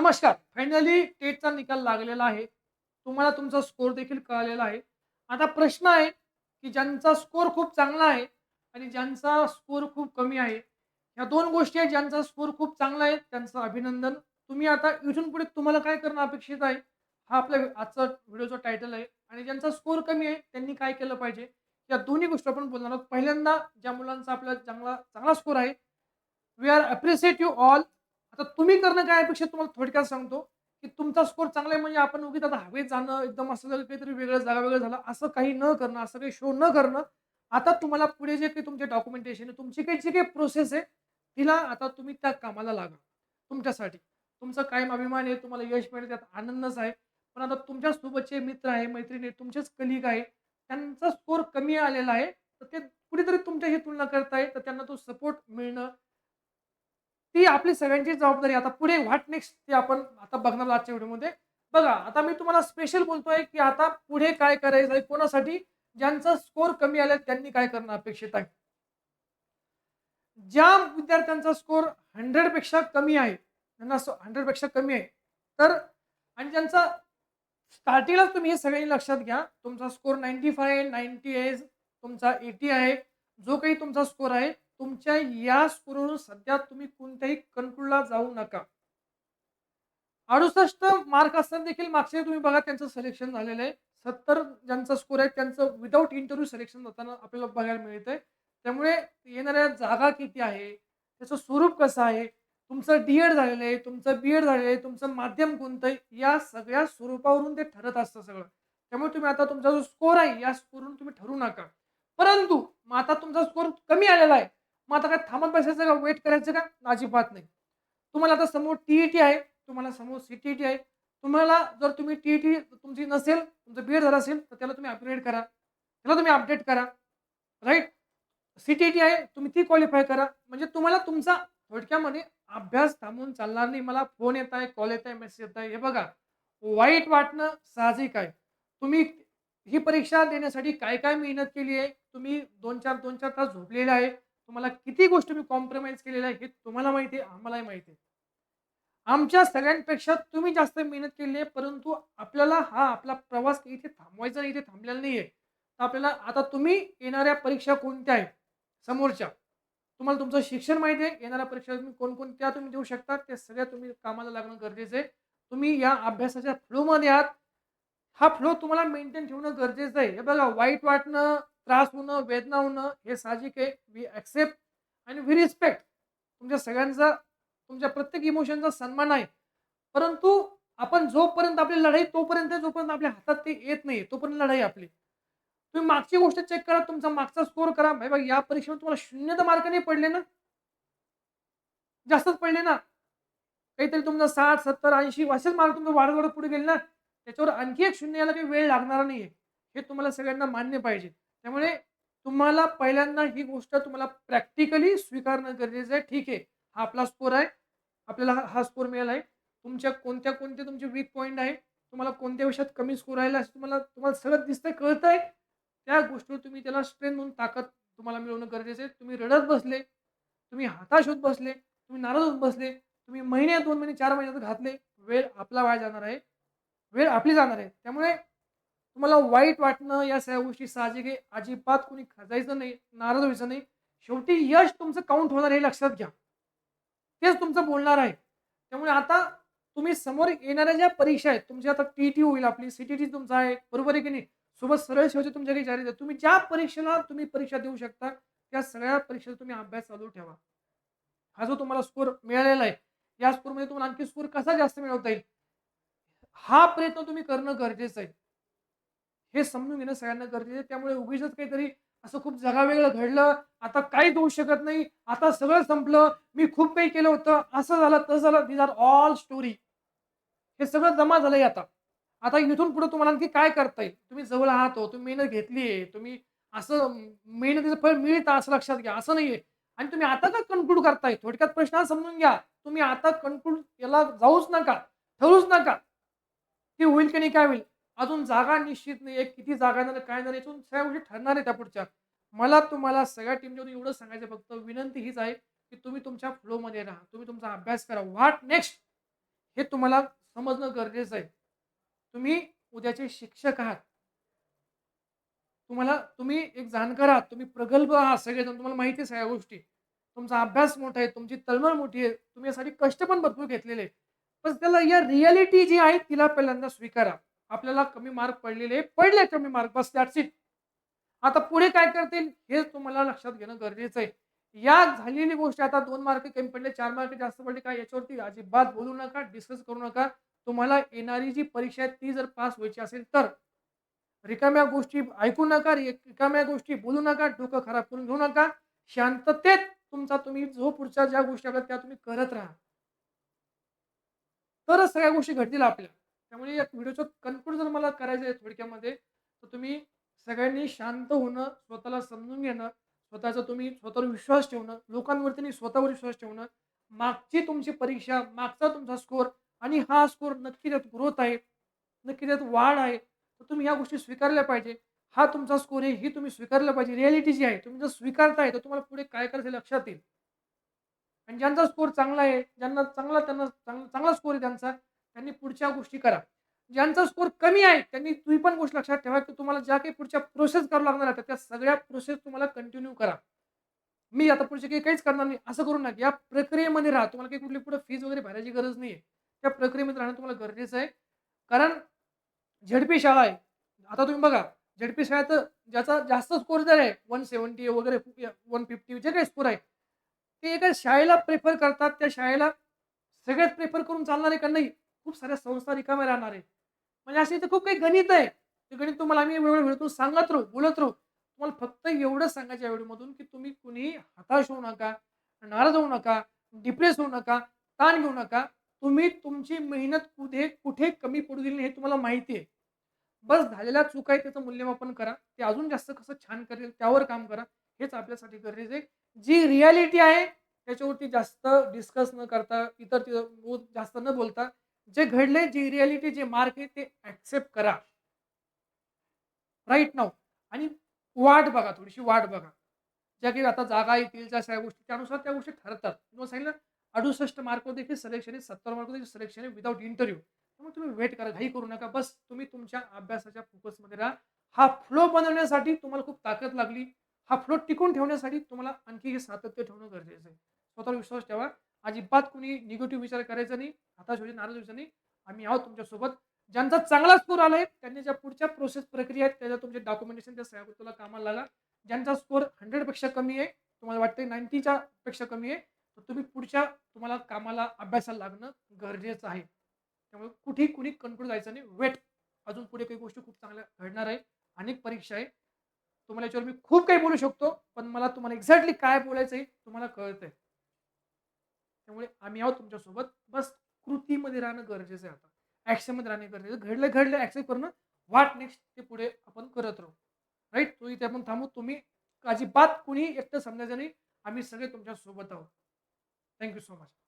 नमस्कार. फायनली टेटचा निकाल लागलेला आहे. तुम्हाला तुमचा स्कोर देखील कळलेला आहे. आता प्रश्न आहे, की ज्यांचा स्कोर खूप चांगला आहे आणि ज्यांचा स्कोर खूप कमी आहे. ह्या दोन गोष्टी आहेत ज्यांचा स्कोर खूप चांगला आहे त्यांचं अभिनंदन. तुम्ही आता इथून पुढे तुम्हाला काय करणं अपेक्षित आहे? हा आपल्या आजचा व्हिडिओचा टायटल आहे आणि ज्यांचा स्कोर कमी आहे त्यांनी काय केलं पाहिजे? या दोन्ही गोष्टी आपण बोलणार आहोत. पहिल्यांदा ज्या मुलांचा आपला चांगला चांगला स्कोर आहे. We are appreciate you all. आता तुम्ही करणं काय अपेक्षा तुम्हाला थोडक्यात सांगतो, की तुमचा स्कोर चांगला आहे म्हणजे आपण उगीच आता हवेत जाणं, एकदम असं झालं काहीतरी वेगळं जागा वेगळं झालं, असं काही न करणं, असं काही शो न करणं. आता तुम्हाला पुढे जे काही तुमचे डॉक्युमेंटेशन आहे, तुमची काही जी काही प्रोसेस आहे, तिला आता तुम्ही त्या कामाला लागा. तुमच्यासाठी. तुमचा कायम अभिमान आहे, तुम्हाला यश मिळेल त्यात आनंदच आहे. पण आता तुमच्या सोबतचे मित्र आहे, मैत्रिणी आहे तुमचेच कलिग आहे, त्यांचा स्कोर कमी आलेला आहे. तर ते कुठेतरी तुमच्याशी तुलना करताय, तर त्यांना तो सपोर्ट मिळणं ती आपली सगळ्यांची जबाबदारी आता पुढे व्हॉट नेक्स्ट ते आपण आता बघणार आजच्या व्हिडिओमध्ये. बघा, आता मी तुम्हाला स्पेशल बोलतोय, की आता पुढे काय करायचं आहे, कोणासाठी? ज्यांचा स्कोर कमी आला त्यांनी काय करणं अपेक्षित आहे? ज्या विद्यार्थ्यांचा स्कोर 100 पेक्षा कमी आहे, त्यांना 100 पेक्षा कमी आहे. तर आणि ज्यांचा स्टार्टिंगला तुम्ही हे सगळ्यांनी लक्षात घ्या. तुमचा स्कोर 95, 90 आहे, तुमचा एटी आहे. जो काही तुमचा स्कोर आहे, तुमच्या या स्कोरवरून सध्या तुम्ही कोणत्याही कन्क्लूडला जाऊ नका. 68 मार्क असताना देखील मागच्या तुम्ही बघा त्यांचं सिलेक्शन झालेलं आहे. 70 ज्यांचा स्कोर आहे त्यांचं विदाऊट इंटरव्ह्यू सिलेक्शन होताना आपल्याला बघायला मिळतंय. त्यामुळे येणाऱ्या जागा किती आहे? त्याचं स्वरूप कसं आहे? तुमचं डी-एड झालेलं आहे, तुमचं बी-एड झालेलं आहे, तुमचं माध्यम कोणतं आहे? या सगळ्या स्वरूपावरून ते ठरत असतं सगळं. त्यामुळे तुम्ही आता तुमचा जो स्कोर आहे, या स्कोरवरून तुम्ही ठरवू नका. परंतु मग आता तुमचा स्कोर कमी आलेला आहे. मग आता काय थांबत बसायचं का? वेट करायचं का? अजिबात नाही. तुम्हाला आता समोर टी-ई-टी आहे, तुम्हाला समोर सी टी टी आहे. तुम्हाला जर तुम्ही टी-ई-टी तुमची नसेल, तुमचं बी-एड झालं असेल, तर त्याला तुम्ही अपग्रेड करा. त्याला तुम्ही अपडेट करा. राईट सी टी टी आहे, तुम्ही ती क्वालिफाय करा. म्हणजे तुम्हाला तुमचा थोडक्यामध्ये अभ्यास थांबून चालणार नाही. मला फोन येत आहे, कॉल येत आहे, मेसेज येत आहे. हे बघा, वाईट वाटणं साहजिक आहे. तुम्ही ही परीक्षा देण्यासाठी काय-काय मेहनत केली आहे. तुम्ही 2-4, 2-4 तास झोपलेले आहे. तुम्हाला किती गोष्टी मी कॉम्प्रोमाइज केलेल्या आहे, हे तुम्हाला माहिती आहे, आम्हालाही माहिती आहे. आमच्या सगळ्यांपेक्षा तुम्ही जास्त मेहनत केली आहे, परंतु आपल्याला हा आपला प्रवास इथे थांबवायचा इथे थांबलेला नाहीये. तर आपल्याला आता तुम्ही येणाऱ्या परीक्षा कोणत्या आहेत समोरच्या, तुम्हाला तुमचं शिक्षण माहिती आहे. येणाऱ्या परीक्षा तुम्ही कोणकोणत्या तुम्ही देऊ शकता, त्या सगळ्या तुम्ही कामाला लागणं गरजेचं आहे. तुम्ही या अभ्यासाच्या फ्लोमध्ये आहात. हा फ्लो तुम्हाला मेंटेन ठेवणं गरजेचं आहे. हे बघा, वाईट वाटणं, त्रास होणं, वेदना होणं हे साहजिक आहे. वी एक्सेप्ट आणि वी रिस्पेक्ट. तुमच्या सगळ्यांचा तुमच्या प्रत्येक इमोशनचा सन्मान आहे. परंतु आपण जोपर्यंत आपली लढाई तोपर्यंत जोपर्यंत आपल्या हातात ते येत नाही, तोपर्यंत लढाई आपली. तुम्ही मागची गोष्ट चेक करा, तुमचा मागचा स्कोर करा. भाई बघा, या परीक्षेमध्ये तुम्हाला शून्य तर मार्क नाही पडले ना? जास्तच पडले ना? काहीतरी तुमचा 60, 70, 80 असेच मार्क तुमचं वाढत-वाढत पुढे गेले ना? त्याच्यावर आणखी एक शून्य यायला काही वेळ लागणार नाहीये. हे तुम्हाला सगळ्यांना मान्य पाहिजे. त्यामुळे तुम्हाला पहिल्यांदा ही गोष्ट तुम्हाला प्रॅक्टिकली स्वीकारणं गरजेचं आहे. ठीक आहे, हा आपला स्कोर आहे. आपल्याला हा हा स्कोर मिळाला आहे. तुमच्या कोणत्या-कोणते तुमचे वीक पॉईंट आहे. तुम्हाला कोणत्या विषयात कमी स्कोर राहिला असं तुम्हाला तुम्हाला सगळं दिसतंय, कळतंय. त्या गोष्टीवर तुम्ही त्याला स्ट्रेंथ म्हणून ताकद तुम्हाला मिळवणं गरजेचं आहे. तुम्ही रडत बसले, तुम्ही हताश होत बसले, तुम्ही नाराज होत बसले, तुम्ही महिने, दोन महिने, चार महिन्यात घातले, वेळ आपला वाया जाणार आहे. वेळ आपली जाणार आहे. त्यामुळे तुम्हाला वाईट वाटणं या सगळ्या गोष्टी साहजिक आहे. अजिबात कोणी खजायचं नाही, नाराज व्हायचं नाही. शेवटी यश तुमचं काउंट होणार हे लक्षात घ्या. तेच तुमचं बोलणार आहे. त्यामुळे आता तुम्ही समोर येणाऱ्या ज्या परीक्षा आहेत, तुमची आता टी टी होईल आपली, सी-टी-टी तुमचा आहे, बरोबर आहे की नाही? सोबत सरळ शेवटी तुमच्या काही जाहीर तुम्ही ज्या परीक्षेला तुम्ही परीक्षा देऊ शकता, त्या सगळ्या परीक्षेचा तुम्ही अभ्यास चालू ठेवा. हा जो तुम्हाला स्कोर मिळालेला आहे, या स्कोरमध्ये तुम्हाला आणखी स्कोर कसा जास्त मिळवता येईल, हा प्रयत्न तुम्ही करणं गरजेचं आहे. हे समजून घेणं सगळ्यांना गरजेचं त्यामुळे उगीच काहीतरी असं खूप जगावेगळं घडलं, आता काहीच होऊ शकत नाही, आता सगळं संपलं, मी खूप काही केलं होतं, असं झालं, तसं झालं. These are all story. हे सगळं जमा झालंय आता. आता इथून पुढे तुम्हाला आणखी काय करता येईल? तुम्ही जवळ आहात हो, तुम्ही मेहनत घेतली आहे, तुम्ही असं मेहनतीचं फळ मिळत असं लक्षात घ्या, असं नाहीये. आणि तुम्ही आता का कन्क्लूड करताय? थोडक्यात प्रश्न हा समजून घ्या. तुम्ही आता कन्क्लूड याला जाऊच नका, ठरूच नका. की होईल की नाही, काय होईल? अजून जागा निश्चित नाही आहे. किती जागा येणार, काय येणार याच्यातून सगळ्या गोष्टी ठरणार आहे त्या पुढच्या मला तुम्हाला सगळ्या टीमच्या एवढं सांगायचं फक्त विनंती हीच आहे, की तुम्ही तुमच्या फ्लोमध्ये राहा. तुम्ही तुमचा अभ्यास करा. What next? हे तुम्हाला समजणं गरजेचं आहे. तुम्ही उद्याचे शिक्षक आहात. तुम्हाला तुम्ही एक जाणकार आहात, तुम्ही प्रगल्भ आहात सगळेजण, तुम्हाला माहिती आहे सगळ्या गोष्टी. तुमचा अभ्यास मोठा आहे, तुमची तळमळ मोठी आहे, तुम्ही यासाठी कष्ट पण भरपूर घेतलेले आहे. पण त्याला या रियालिटी जी आहे तिला पहिल्यांदा स्वीकारा. आपल्याला कमी मार्क पडलेले, पडले कमी मार्क बस दॅट्स इट. आता पुढे काय करतील हे तुम्हाला लक्षात घेणं गरजेचं आहे. या झालेली गोष्ट आता दोन मार्क कमी पडले, चार मार्क जास्त पडले काय याच्यावरती अजिबात बोलू नका, डिस्कस करू नका. तुम्हाला येणारी जी परीक्षा आहे ती जर पास व्हायची असेल तर. रिकाम्या गोष्टी ऐकू नका, रिकाम्या गोष्टी बोलू नका, डोकं खराब करून घेऊ नका. शांततेत तुमचा तुम्ही जो पुढच्या ज्या गोष्टी आपल्या त्या तुम्ही करत राहा. तरच सगळ्या गोष्टी घडतील आपल्या. त्यामुळे या व्हिडिओचं जर मला करायचं आहे थोडक्यामध्ये, तर तुम्ही सगळ्यांनी शांत होणं, स्वतःला समजून घेणं, स्वतःचा तुम्ही स्वतःवर विश्वास ठेवणं, लोकांवरती स्वतःवर विश्वास ठेवणं, मागची तुमची परीक्षा, मागचा तुमचा स्कोर आणि हा स्कोर नक्की त्यात ग्रोथ आहे, नक्की त्यात वाढ आहे. तर तुम्ही ह्या गोष्टी स्वीकारल्या पाहिजे. हा तुमचा स्कोर आहे, ही तुम्ही स्वीकारलं पाहिजे. रियालिटी जी आहे, तुम्ही जर स्वीकारताय तर तुम्हाला पुढे काय करायचं लक्षात येईल. आणि ज्यांचा स्कोर चांगला आहे, ज्यांना चांगला त्यांना चांगला चांगला स्कोर आहे त्यांचा, त्यांनी पुढच्या गोष्टी करा. ज्यांचा स्कोर कमी आहे, त्यांनी तुम्ही पण गोष्ट लक्षात ठेवा, की तुम्हाला ज्या काही पुढच्या प्रोसेस करावं लागणार आहेत, त्या सगळ्या प्रोसेस तुम्हाला कंटिन्यू करा. मी आता पुढचे काही काहीच करणार नाही, असं करू नका. या प्रक्रियेमध्ये राहा. तुम्हाला काही कुठली पुढे फीज वगैरे भरायची गरज नाही आहे त्या प्रक्रियेमध्ये राहणं तुम्हाला गरजेचं आहे. कारण झेडपी शाळा आहे. आता तुम्ही बघा, झेडपी शाळेत ज्याचा जास्त स्कोर जर आहे 170 वगैरे 150 जे काही स्कोर आहे, ते एका शाळेला प्रेफर करतात. त्या शाळेला सगळ्यात प्रेफर करून चालणार आहे का? नाही. खूप साऱ्या संस्था रिकाम्या राहणार आहे. म्हणजे असे इथे खूप काही गणित आहे. ते गणित तुम्हाला आम्ही वेळ वेळ सांगत राहू, बोलत राहू. तुम्हाला फक्त एवढंच सांगायचं या व्हिडिओमधून, की तुम्ही कुणीही हताश होऊ नका, नाराज होऊ नका, डिप्रेस होऊ नका, ताण घेऊ नका. तुम्ही तुमची मेहनत कुठे कुठे कमी पडू दिली हे तुम्हाला माहिती आहे. बस झालेल्या चुका आहे त्याचं मूल्यमापन करा. ते अजून जास्त कसं छान करेल त्यावर काम करा. हेच आपल्यासाठी गरजेचं आहे. जी रियालिटी आहे त्याच्यावरती जास्त डिस्कस न करता, इतर जास्त न बोलता, जे घडले जी रियालिटी जे मार्क आहे ते ऍक्सेप्ट करा. राईट नाऊ आणि वाट बघा, थोडीशी वाट बघा. ज्या काही आता जागा येतील, ज्या सगळ्या गोष्टी त्यानुसार त्या गोष्टी ठरतात. तुम्हाला सांगितलं अडुसष्ट मार्क देखील सिलेक्शन आहे, सत्तर मार्क देखील सिलेक्शन आहे विदाऊट इंटरव्ह्यू. त्यामुळे तुम्ही वेट करा, घाई करू नका. बस तुम्ही तुमच्या अभ्यासाच्या फोकसमध्ये राहा. हा फ्लो बनवण्यासाठी तुम्हाला खूप ताकद लागली. हा फ्लो टिकून ठेवण्यासाठी तुम्हाला आणखी हे सातत्य ठेवणं गरजेचं आहे. स्वतःवर विश्वास ठेवा. अजिबात कुणी निगेटिव्ह विचार करायचा नाही. हताश व्हायचं, नाराज व्हायचं नाही. आम्ही आहोत तुमच्यासोबत. ज्यांचा चांगला स्कोर आलाय, त्यांनी ज्या पुढच्या प्रोसेस प्रक्रिया आहेत, त्याच्या तुमचे डॉक्युमेंटेशन त्या सगळ्या कामाला लागा. ज्यांचा स्कोर 100 पेक्षा कमी आहे, तुम्हाला वाटतंय नाईन्टीच्या पेक्षा कमी आहे, तर तुम्ही पुढच्या तुम्हाला कामाला, अभ्यासाला लागणं गरजेचं आहे. त्यामुळे कुठेही कुणी कंट्रोल जायचं नाही. वेट. अजून पुढे काही गोष्टी खूप चांगल्या घडणार आहे. अनेक परीक्षा आहे. तुम्हाला याच्यावर मी खूप काही बोलू शकतो, पण मला तुम्हाला एक्झॅक्टली काय बोलायचं आहे तुम्हाला कळतंय. त्यामुळे आम्ही आहोत तुमच्यासोबत. बस कृतीमध्ये राहणं गरजेचं आहे आता. ॲक्शनमध्ये राहणं गरजेचं घडलं घडलं ॲक्सेप्ट करणं. वाट नेक्स्ट ते पुढे आपण करत राहू. राईट तो इथे आपण थांबू. तुम्ही अजिबात कुणीही एकटं समजायचं नाही. आम्ही सगळे तुमच्यासोबत आहोत. Thank you so much.